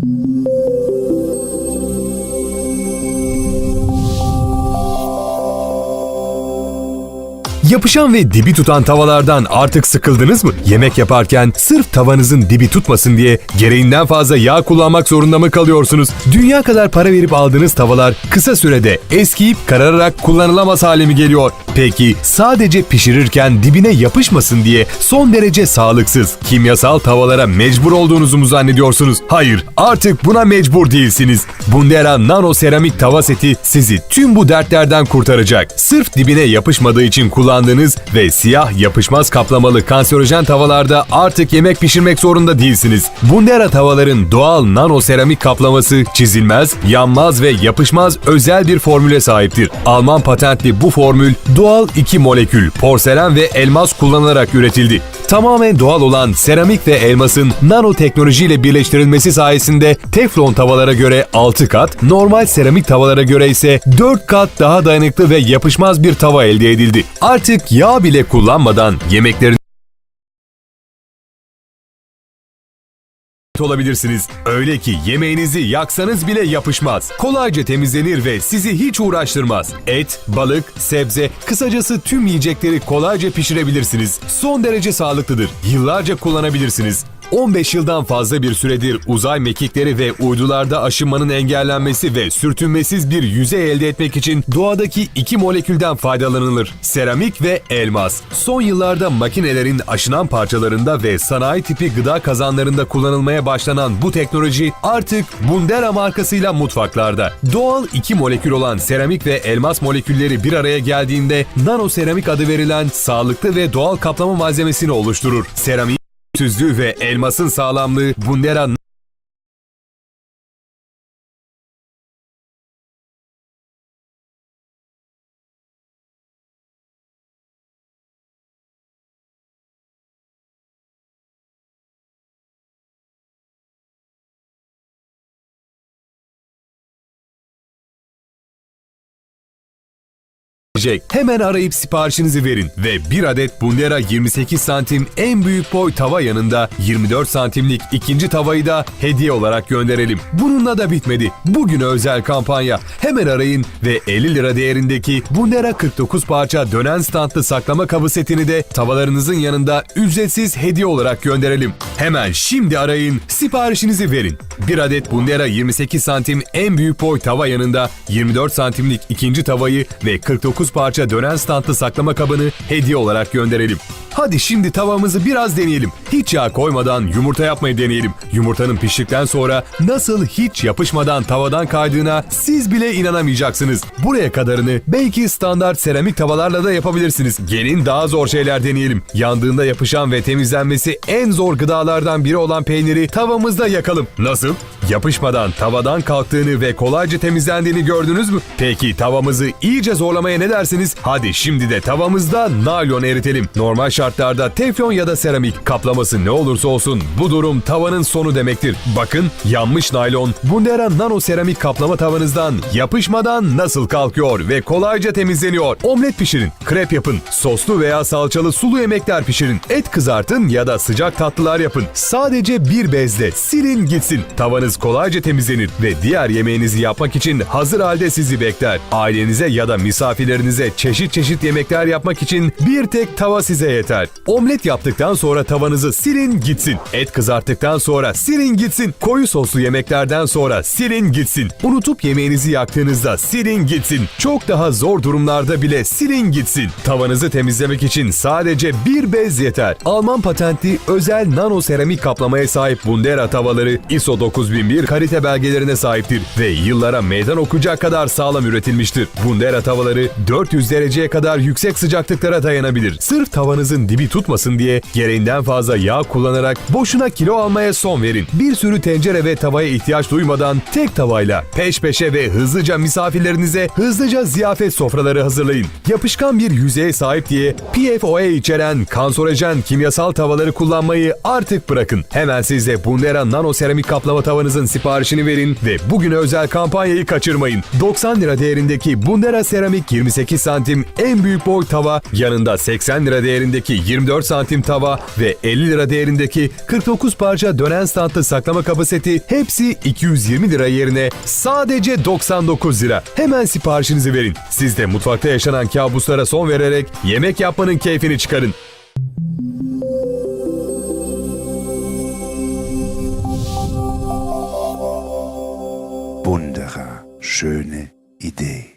Thank you. Yapışan ve dibi tutan tavalardan artık sıkıldınız mı? Yemek yaparken sırf tavanızın dibi tutmasın diye gereğinden fazla yağ kullanmak zorunda mı kalıyorsunuz? Dünya kadar para verip aldığınız tavalar kısa sürede eskiyip karararak kullanılamaz hale mi geliyor? Peki sadece pişirirken dibine yapışmasın diye son derece sağlıksız, kimyasal tavalara mecbur olduğunuzu mu zannediyorsunuz? Hayır, artık buna mecbur değilsiniz. Bundera Nano Seramik Tava Seti sizi tüm bu dertlerden kurtaracak. Sırf dibine yapışmadığı için kullandığınız ve siyah yapışmaz kaplamalı kanserojen tavalarda artık yemek pişirmek zorunda değilsiniz. Bundera tavaların doğal nano seramik kaplaması çizilmez, yanmaz ve yapışmaz özel bir formüle sahiptir. Alman patentli bu formül doğal iki molekül, porselen ve elmas kullanılarak üretildi. Tamamen doğal olan seramik ve elmasın nanoteknolojiyle birleştirilmesi sayesinde teflon tavalara göre 6 kat, normal seramik tavalara göre ise 4 kat daha dayanıklı ve yapışmaz bir tava elde edildi. Artık yağ bile kullanmadan yemeklerin olabilirsiniz. Öyle ki yemeğinizi yaksanız bile yapışmaz. Kolayca temizlenir ve sizi hiç uğraştırmaz. Et, balık, sebze, kısacası tüm yiyecekleri kolayca pişirebilirsiniz. Son derece sağlıklıdır. Yıllarca kullanabilirsiniz. 15 yıldan fazla bir süredir uzay mekikleri ve uydularda aşınmanın engellenmesi ve sürtünmesiz bir yüzey elde etmek için doğadaki iki molekülden faydalanılır. Seramik ve elmas. Son yıllarda makinelerin aşınan parçalarında ve sanayi tipi gıda kazanlarında kullanılmaya başlanan bu teknoloji artık Bundera markasıyla mutfaklarda. Doğal iki molekül olan seramik ve elmas molekülleri bir araya geldiğinde nano seramik adı verilen sağlıklı ve doğal kaplama malzemesini oluşturur. Seramik tüzlüğü ve elmasın sağlamlığı Bundera gelecek. Hemen arayıp siparişinizi verin ve bir adet Bundera 28 santim en büyük boy tava yanında 24 santimlik ikinci tavayı da hediye olarak gönderelim. Bununla da bitmedi. Bugüne özel kampanya. Hemen arayın ve 50 lira değerindeki Bundera 49 parça dönen standlı saklama kabı setini de tavalarınızın yanında ücretsiz hediye olarak gönderelim. Hemen şimdi arayın, siparişinizi verin. Bir adet Bundera 28 santim en büyük boy tava yanında 24 santimlik ikinci tavayı ve 49 parça dönen standlı saklama kabını hediye olarak gönderelim. Hadi şimdi tavamızı biraz deneyelim. Hiç yağ koymadan yumurta yapmayı deneyelim. Yumurtanın piştikten sonra nasıl hiç yapışmadan tavadan kaydığına siz bile inanamayacaksınız. Buraya kadarını belki standart seramik tavalarla da yapabilirsiniz. Gelin daha zor şeyler deneyelim. Yandığında yapışan ve temizlenmesi en zor gıdalardan biri olan peyniri tavamızda yakalım. Nasıl? Yapışmadan tavadan kalktığını ve kolayca temizlendiğini gördünüz mü? Peki tavamızı iyice zorlamaya ne dersiniz? Hadi şimdi de tavamızda naylon eritelim. Normal şartlarda teflon ya da seramik kaplaması ne olursa olsun bu durum tavanın sonu demektir. Bakın yanmış naylon Bundera nano seramik kaplama tavanızdan yapışmadan nasıl kalkıyor ve kolayca temizleniyor. Omlet pişirin, krep yapın, soslu veya salçalı sulu yemekler pişirin, et kızartın ya da sıcak tatlılar yapın. Sadece bir bezle silin gitsin. Tavanız kolayca temizlenir ve diğer yemeğinizi yapmak için hazır halde sizi bekler. Ailenize ya da misafirlerinize çeşit çeşit yemekler yapmak için bir tek tava size yeter. Omlet yaptıktan sonra tavanızı silin gitsin. Et kızarttıktan sonra silin gitsin. Koyu soslu yemeklerden sonra silin gitsin. Unutup yemeğinizi yaktığınızda silin gitsin. Çok daha zor durumlarda bile silin gitsin. Tavanızı temizlemek için sadece bir bez yeter. Alman patentli özel nano seramik kaplamaya sahip Bundera tavaları ISO 9001 kalite belgelerine sahiptir ve yıllara meydan okuyacak kadar sağlam üretilmiştir. Bundera tavaları 400 dereceye kadar yüksek sıcaklıklara dayanabilir. Sırf tavanızın dibi tutmasın diye gereğinden fazla yağ kullanarak boşuna kilo almaya son verin. Bir sürü tencere ve tavaya ihtiyaç duymadan tek tavayla peş peşe ve hızlıca misafirlerinize hızlıca ziyafet sofraları hazırlayın. Yapışkan bir yüzeye sahip diye PFOA içeren kanserojen kimyasal tavaları kullanmayı artık bırakın. Hemen siz de Bundera nano seramik kaplama tavanızı tabağınızın siparişini verin ve bugüne özel kampanyayı kaçırmayın. 90 lira değerindeki Bundera Seramik 28 santim en büyük boy tava, yanında 80 lira değerindeki 24 santim tava ve 50 lira değerindeki 49 parça dönen standlı saklama kabı seti hepsi 220 lira yerine sadece 99 lira. Hemen siparişinizi verin. Siz de mutfakta yaşanan kabuslara son vererek yemek yapmanın keyfini çıkarın. Bunderer, schöne Idee.